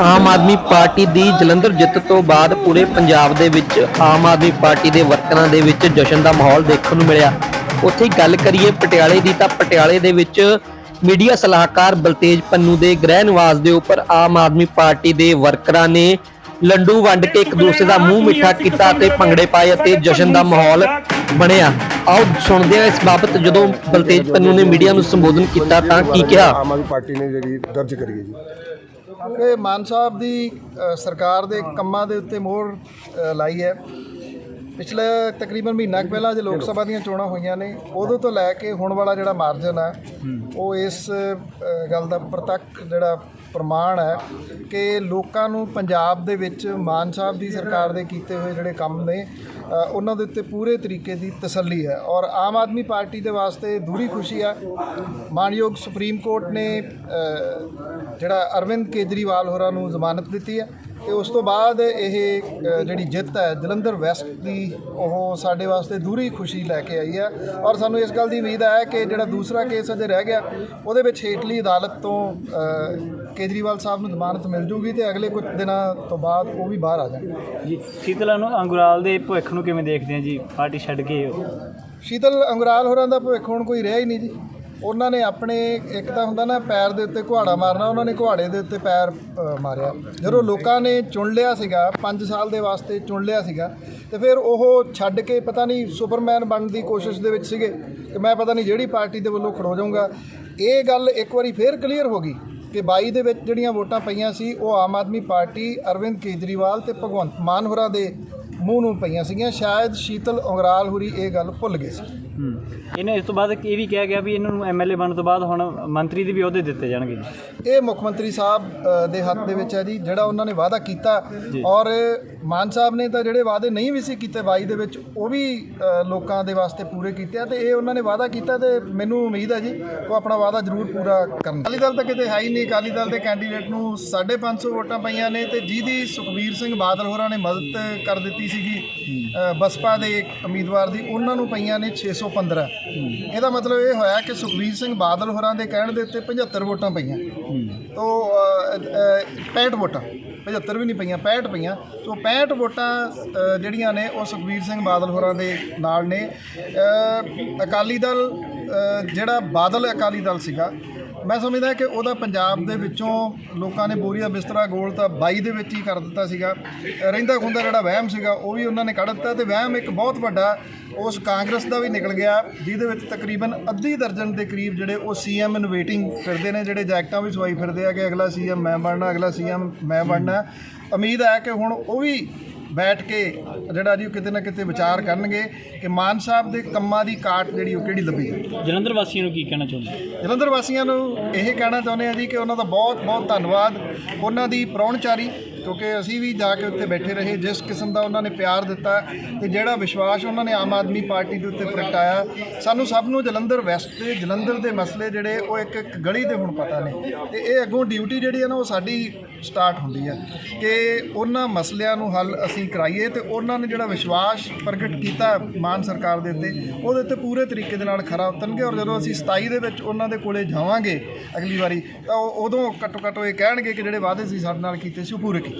ਆਮ Aadmi party ਦੀ ਜਲੰਧਰ ਜਿੱਤ ਤੋਂ ਬਾਅਦ ਪੂਰੇ ਪੰਜਾਬ ਦੇ ਵਿੱਚ ਆਮ ਆਦਮੀ ਪਾਰਟੀ ਦੇ ਵਰਕਰਾਂ ਦੇ ਵਿੱਚ ਜਸ਼ਨ ਦਾ ਮਾਹੌਲ ਦੇਖਣ ਨੂੰ ਮਿਲਿਆ। ਉੱਥੇ ਗੱਲ ਕਰੀਏ ਪਟਿਆਲੇ ਦੀ ਤਾਂ ਪਟਿਆਲੇ ਦੇ ਵਿੱਚ ਮੀਡੀਆ ਸਲਾਹਕਾਰ ਬਲਤੇਜ ਪੰਨੂ ਦੇ ਗ੍ਰਹਿ ਨਿਵਾਸ ਦੇ ਉੱਪਰ ਆਮ ਆਦਮੀ ਪਾਰਟੀ ਦੇ ਵਰਕਰਾਂ ਨੇ ਲੰਡੂ ਵੰਡ ਕੇ ਇੱਕ ਦੂਸਰੇ ਦਾ ਮੂੰਹ ਮਿੱਠਾ ਕੀਤਾ ਤੇ ਭੰਗੜੇ ਪਾਏ ਅਤੇ ਜਸ਼ਨ ਦਾ ਮਾਹੌਲ ਬਣਿਆ। ਆਓ ਸੁਣਦੇ ਹਾਂ ਇਸ ਬਾਬਤ ਜਦੋਂ ਬਲਤੇਜ ਪੰਨੂ ਨੇ ਮੀਡੀਆ ਨੂੰ ਸੰਬੋਧਨ ਕੀਤਾ ਤਾਂ ਕੀ ਕਿਹਾ? ਆਮ ਆਦਮੀ ਪਾਰਟੀ ਨੇ ਜਿਹੜੀ ਦਰਜ ਕਰੀ ਹੈ ਜੀ। ਕਿ ਮਾਨ ਸਾਹਿਬ ਦੀ ਅ, ਸਰਕਾਰ ਦੇ ਕੰਮਾਂ ਦੇ ਉੱਤੇ ਮੋਹਰ ਅ, ਲਾਈ ਹੈ। ਪਿਛਲੇ ਤਕਰੀਬਨ ਮਹੀਨਾ ਕੁ ਪਹਿਲਾਂ ਜੇ ਲੋਕ ਸਭਾ ਦੀਆਂ ਚੋਣਾਂ ਹੋਈਆਂ ਨੇ ਉਦੋਂ ਤੋਂ ਲੈ ਕੇ ਹੁਣ ਵਾਲਾ ਜਿਹੜਾ ਮਾਰਜਨ ਆ ਉਹ ਇਸ ਅ, ਗੱਲ ਦਾ ਪ੍ਰਤੱਖ ਜਿਹੜਾ ਪ੍ਰਮਾਣ ਹੈ ਕਿ ਲੋਕਾਂ ਨੂੰ ਪੰਜਾਬ ਦੇ ਵਿੱਚ ਮਾਨ ਸਾਹਿਬ ਦੀ ਸਰਕਾਰ ਦੇ ਕੀਤੇ ਹੋਏ ਜਿਹੜੇ ਕੰਮ ਨੇ ਅ, ਉਹਨਾਂ ਦੇ ਉੱਤੇ ਪੂਰੇ ਤਰੀਕੇ ਦੀ ਤਸੱਲੀ ਹੈ। ਔਰ ਆਮ ਆਦਮੀ ਪਾਰਟੀ ਦੇ ਵਾਸਤੇ ਦੂਰੀ ਖੁਸ਼ੀ ਆ। ਮਾਨਯੋਗ ਸੁਪਰੀਮ ਕੋਰਟ ਨੇ ਅ, ਜਿਹੜਾ ਅਰਵਿੰਦ ਕੇਜਰੀਵਾਲ ਹੋਰਾਂ ਨੂੰ ਜ਼ਮਾਨਤ ਦਿੱਤੀ ਹੈ। ਤੇ ਉਸ ਤੋਂ ਬਾਅਦ ਇਹ ਜਿਹੜੀ ਜਿੱਤ ਹੈ ਜਲੰਧਰ ਵੈਸਟ ਦੀ ਉਹ ਸਾਡੇ ਵਾਸਤੇ ਦੂਰੀ ਖੁਸ਼ੀ ਲੈ ਕੇ ਆਈ ਹੈ। ਔਰ ਸਾਨੂੰ ਇਸ ਗੱਲ ਦੀ ਉਮੀਦ ਹੈ ਕਿ ਜਿਹੜਾ ਦੂਸਰਾ ਕੇਸ ਅਜੇ ਰਹਿ ਗਿਆ ਉਹਦੇ ਵਿੱਚ ਹੇਠਲੀ ਅਦਾਲਤ ਤੋਂ ਕੇਜਰੀਵਾਲ ਸਾਹਿਬ ਨੂੰ ਜ਼ਮਾਨਤ ਮਿਲ ਜੂਗੀ ਤੇ ਅਗਲੇ ਕੁਝ ਦਿਨਾਂ ਤੋਂ ਬਾਅਦ ਉਹ ਵੀ ਬਾਹਰ ਆ ਜਾਣਗੇ। ਜੀ ਸ਼ੀਤਲਾ ਨੂੰ ਅੰਗੁਰਾਲ ਦੇ ਭਵਿੱਖ ਨੂੰ ਕਿਵੇਂ ਦੇਖਦੇ ਆ ਜੀ? ਪਾਰਟੀ ਛੱਡ ਕੇ ਉਹ ਸ਼ੀਤਲ ਅੰਗਰਾਲ ਹੋਰਾਂ ਦਾ ਭਵਿੱਖ ਹੁਣ ਕੋਈ ਰਿਹਾ ਹੀ ਨਹੀਂ ਜੀ। ਉਹਨਾਂ ਨੇ ਆਪਣੇ ਇੱਕ ਤਾਂ ਹੁੰਦਾ ਨਾ ਪੈਰ ਦੇ ਉੱਤੇ ਕੁਹਾੜਾ ਮਾਰਨਾ, ਉਹਨਾਂ ਨੇ ਕੁਹਾੜੇ ਦੇ ਉੱਤੇ ਪੈਰ ਮਾਰਿਆ। ਜਦੋਂ ਲੋਕਾਂ ਨੇ ਚੁਣ ਲਿਆ ਸੀਗਾ 5 ਸਾਲ ਦੇ ਵਾਸਤੇ ਚੁਣ ਲਿਆ ਸੀਗਾ, ਤੇ ਫਿਰ ਉਹ ਛੱਡ ਕੇ ਪਤਾ ਨਹੀਂ ਸੁਪਰਮੈਨ ਬਣਨ ਦੀ ਕੋਸ਼ਿਸ਼ ਦੇ ਵਿੱਚ ਸੀਗੇ ਕਿ ਮੈਂ ਪਤਾ ਨਹੀਂ ਜਿਹੜੀ ਪਾਰਟੀ ਦੇ ਵੱਲੋਂ ਖੜੋ ਜਾਊਂਗਾ। ਇਹ ਗੱਲ ਇੱਕ ਵਾਰੀ ਫੇਰ ਕਲੀਅਰ ਹੋ ਗਈ ਕਿ 22 ਦੇ ਵਿੱਚ ਜਿਹੜੀਆਂ ਵੋਟਾਂ ਪਈਆਂ ਸੀ, ਉਹ ਆਮ ਆਦਮੀ ਪਾਰਟੀ, ਅਰਵਿੰਦ ਕੇਜਰੀਵਾਲ ਤੇ ਭਗਵੰਤ ਮਾਨ ਹੋਰਾਂ ਦੇ ਮੂੰਹ ਨੂੰ ਪਈਆਂ ਸੀਗੀਆਂ। ਸ਼ਾਇਦ ਸ਼ੀਤਲ ਅੰਗਰਾਲ ਹੁਰੀ ਇਹ ਗੱਲ ਭੁੱਲ ਗਏ ਸੀ। ਇਹਨੇ ਇਸ ਤੋਂ ਬਾਅਦ ਇਹ ਵੀ ਕਿਹਾ ਗਿਆ ਵੀ ਇਹਨਾਂ ਨੂੰ ਐਮਐਲਏ ਬਣਨ ਤੋਂ ਬਾਅਦ ਹੁਣ ਮੰਤਰੀ ਦੀ ਵੀ ਅਹੁਦੇ ਦਿੱਤੇ ਜਾਣਗੇ ਜੀ। ਇਹ ਮੁੱਖ ਮੰਤਰੀ ਸਾਹਿਬ ਦੇ ਹੱਥ ਦੇ ਵਿੱਚ ਹੈ ਜੀ ਜਿਹੜਾ ਉਹਨਾਂ ਨੇ ਵਾਅਦਾ ਕੀਤਾ। ਔਰ ਮਾਨ ਸਾਹਿਬ ਨੇ ਤਾਂ ਜਿਹੜੇ ਵਾਅਦੇ ਨਹੀਂ ਵੀ ਸੀ ਕੀਤੇ 22 ਦੇ ਵਿੱਚ ਉਹ ਵੀ ਲੋਕਾਂ ਦੇ ਵਾਸਤੇ ਪੂਰੇ ਕੀਤੇ ਆ ਤੇ ਇਹ ਉਹਨਾਂ ਨੇ ਵਾਅਦਾ ਕੀਤਾ ਤੇ ਮੈਨੂੰ ਉਮੀਦ ਹੈ ਜੀ ਉਹ ਆਪਣਾ ਵਾਅਦਾ ਜ਼ਰੂਰ ਪੂਰਾ ਕਰਨ। ਅਕਾਲੀ ਦਲ ਤਾਂ ਕਿਤੇ ਹੈ ਹੀ ਨਹੀਂ। ਅਕਾਲੀ ਦਲ ਦੇ ਕੈਂਡੀਡੇਟ ਨੂੰ 550 ਵੋਟਾਂ ਪਈਆਂ ਨੇ ਤੇ ਜਿਹਦੀ ਸੁਖਬੀਰ ਸਿੰਘ ਬਾਦਲ ਹੋਰਾਂ ਨੇ ਮਦਦ ਕਰ ਦਿੱਤੀ ਸੀਗੀ ਬਸਪਾ ਦੇ ਉਮੀਦਵਾਰ ਦੀ ਉਹਨਾਂ ਨੂੰ ਪਈਆਂ ਨੇ 615 ਇਹਦਾ ਮਤਲਬ ਇਹ ਹੋਇਆ ਕਿ ਸੁਖਬੀਰ ਸਿੰਘ ਬਾਦਲ ਹੋਰਾਂ ਦੇ ਕਹਿਣ ਦੇ ਉੱਤੇ 75 ਵੋਟਾਂ ਪਈਆਂ। ਤੋ ਅ, 65 ਵੋਟਾਂ। 75 ਵੀ ਨਹੀਂ ਪਈਆਂ 65 ਪਈਆਂ। ਸੋ 65 ਵੋਟਾਂ ਜਿਹੜੀਆਂ ਨੇ ਉਹ ਸੁਖਬੀਰ ਸਿੰਘ ਬਾਦਲ ਹੋਰਾਂ ਦੇ ਨਾਲ ਨੇ। ਅਕਾਲੀ ਦਲ ਜਿਹੜਾ ਬਾਦਲ ਅਕਾਲੀ ਦਲ ਸੀਗਾ ਮੈਂ ਸਮਝਦਾ ਕਿ ਉਹਦਾ ਪੰਜਾਬ ਦੇ ਵਿੱਚੋਂ ਲੋਕਾਂ ਨੇ ਬੋਰੀਆ ਬਿਸਤਰਾ ਗੋਲ ਤਾਂ 22 ਦੇ ਵਿੱਚ ਹੀ ਕਰ ਦਿੱਤਾ ਸੀਗਾ। ਰਹਿੰਦਾ ਖੁੰਦਾ ਜਿਹੜਾ ਵਹਿਮ ਸੀਗਾ, ਉਹ ਵੀ ਉਹਨਾਂ ਨੇ ਕੱਢ ਦਿੱਤਾ ਤੇ ਵਹਿਮ ਇੱਕ ਬਹੁਤ ਵੱਡਾ ਉਸ ਕਾਂਗਰਸ ਦਾ ਵੀ ਨਿਕਲ ਗਿਆ, ਜਿਹਦੇ ਵਿੱਚ ਤਕਰੀਬਨ ਅੱਧੀ ਦਰਜਨ ਦੇ ਕਰੀਬ ਜਿਹੜੇ ਉਹ ਸੀਐਮ ਇਨ ਵੇਟਿੰਗ ਫਿਰਦੇ ਨੇ, ਜਿਹੜੇ ਜੈਕਟਾਂ ਵੀ ਸਵਾਈ ਫਿਰਦੇ ਆ ਕਿ ਅਗਲਾ ਸੀਐਮ ਮੈਂ ਬਣਨਾ, ਅਗਲਾ ਸੀਐਮ ਮੈਂ ਬਣਨਾ। ਉਮੀਦ ਹੈ ਕਿ ਹੁਣ ਉਹ ਵੀ ਬੈਠ ਕੇ ਜਿਹੜਾ ਜੀ ਉਹ ਕਿਤੇ ਨਾ ਕਿਤੇ ਵਿਚਾਰ ਕਰਨਗੇ ਕਿ ਮਾਨ ਸਾਹਿਬ ਦੇ ਕੰਮਾਂ ਦੀ ਕਾਟ ਜਿਹੜੀ ਉਹ ਕਿਹੜੀ ਲੱਭੀ? ਜਲੰਧਰ ਵਾਸੀਆਂ ਨੂੰ ਕੀ ਕਹਿਣਾ ਚਾਹੁੰਦੇ? ਜਲੰਧਰ ਵਾਸੀਆਂ ਨੂੰ ਇਹ ਕਹਿਣਾ ਚਾਹੁੰਦੇ ਆ ਜੀ ਕਿ ਉਹਨਾਂ ਦਾ ਬਹੁਤ ਬਹੁਤ ਧੰਨਵਾਦ। ਉਹਨਾਂ ਦੀ ਪ੍ਰਾਹੁਣਚਾਰੀ ਕਿਉਂਕਿ ਅਸੀਂ ਵੀ ਜਾ ਕੇ ਉੱਥੇ ਬੈਠੇ ਰਹੇ, ਜਿਸ ਕਿਸਮ ਦਾ ਉਹਨਾਂ ਨੇ ਪਿਆਰ ਦਿੱਤਾ ਤੇ ਜਿਹੜਾ ਵਿਸ਼ਵਾਸ ਉਹਨਾਂ ਨੇ ਆਮ ਆਦਮੀ ਪਾਰਟੀ ਦੇ ਉੱਤੇ ਪ੍ਰਗਟਾਇਆ, ਸਾਨੂੰ ਸਭ ਨੂੰ ਜਲੰਧਰ ਵੈਸਟ 'ਤੇ ਜਲੰਧਰ ਦੇ ਮਸਲੇ ਜਿਹੜੇ ਉਹ ਇੱਕ ਇੱਕ ਗਲੀ ਦੇ ਹੁਣ ਪਤਾ ਨੇ। ਤੇ ਇਹ ਅੱਗੋਂ ਡਿਊਟੀ ਜਿਹੜੀ ਹੈ ਨਾ ਉਹ ਸਾਡੀ ਸਟਾਰਟ ਹੁੰਦੀ ਹੈ ਕਿ ਉਹਨਾਂ ਮਸਲਿਆਂ ਨੂੰ ਹੱਲ ਅਸੀਂ ਕਰਾਈਏ ਤੇ ਉਹਨਾਂ ਨੇ ਜਿਹੜਾ ਵਿਸ਼ਵਾਸ ਪ੍ਰਗਟ ਕੀਤਾ ਮਾਨ ਸਰਕਾਰ ਦੇ ਉੱਤੇ, ਉਹਦੇ ਉੱਤੇ ਪੂਰੇ ਤਰੀਕੇ ਦੇ ਨਾਲ ਖਰਾ ਉਤਰਨਗੇ ਔਰ ਜਦੋਂ ਅਸੀਂ 27 ਦੇ ਵਿੱਚ ਉਹਨਾਂ ਦੇ ਕੋਲੇ ਜਾਵਾਂਗੇ ਅਗਲੀ ਵਾਰੀ, ਤਾਂ ਉਹ- ਉਦੋਂ ਘੱਟੋ ਘੱਟ ਉਹ ਇਹ ਕਹਿਣਗੇ ਕਿ ਜਿਹੜੇ ਵਾਅਦੇ ਸੀ ਸਾਡੇ ਨਾਲ ਕੀਤੇ ਸੀ, ਉਹ ਪੂਰੇ ਕੀਤੇ।